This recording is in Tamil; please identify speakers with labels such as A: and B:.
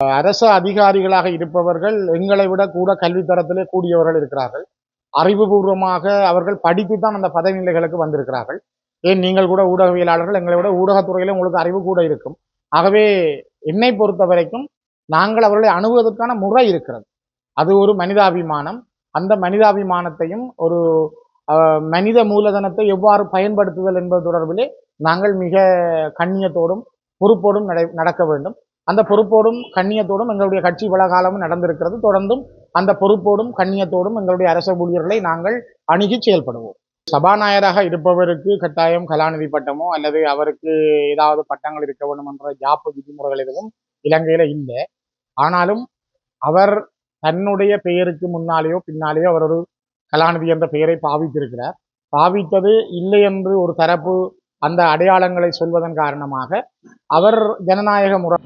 A: அரச அதிகாரிகளாக இருப்பவர்கள் எங்களை விட கூட கல்வித்தரத்திலே கூடியவர்கள் இருக்கிறார்கள். அறிவுபூர்வமாக அவர்கள் படித்து தான் அந்த பதவி நிலைகளுக்கு வந்திருக்கிறார்கள். ஏன் நீங்கள் கூட ஊடகவியலாளர்கள் எங்களை விட ஊடகத்துறையில் உங்களுக்கு அறிவு கூட இருக்கும். ஆகவே என்னை பொறுத்த வரைக்கும் நாங்கள் அவர்களை அணுகுவதற்கான முறை இருக்கிறது. அது ஒரு மனிதாபிமானம். அந்த மனிதாபிமானத்தையும் ஒரு அஹ், மனித மூலதனத்தை எவ்வாறு பயன்படுத்துதல் என்பது தொடர்பிலே நாங்கள் மிக கண்ணியத்தோடும் பொறுப்போடும் நடக்க வேண்டும். அந்த பொறுப்போடும் கண்ணியத்தோடும் எங்களுடைய கட்சி இவ்வளவு காலமும் நடந்திருக்கிறது. தொடர்ந்தும் அந்த பொறுப்போடும் கண்ணியத்தோடும் எங்களுடைய அரச ஊழியர்களை நாங்கள் அணுகி செயல்படுவோம். சபாநாயகராக இருப்பவருக்கு கட்டாயம் கலாநிதி பட்டமோ அல்லது அவருக்கு ஏதாவது பட்டங்கள் இருக்க வேண்டும் என்ற ஜாப்பு விதிமுறைகள் எதுவும் இலங்கையில இல்லை. ஆனாலும் அவர் தன்னுடைய பெயருக்கு முன்னாலேயோ பின்னாலேயோ அவர் ஒரு கலாநிதி என்ற பெயரை பாவித்திருக்கிறார். பாவித்தது இல்லை என்று ஒரு தரப்பு அந்த அடையாளங்களை சொல்வதன் காரணமாக அவர் ஜனநாயக முறை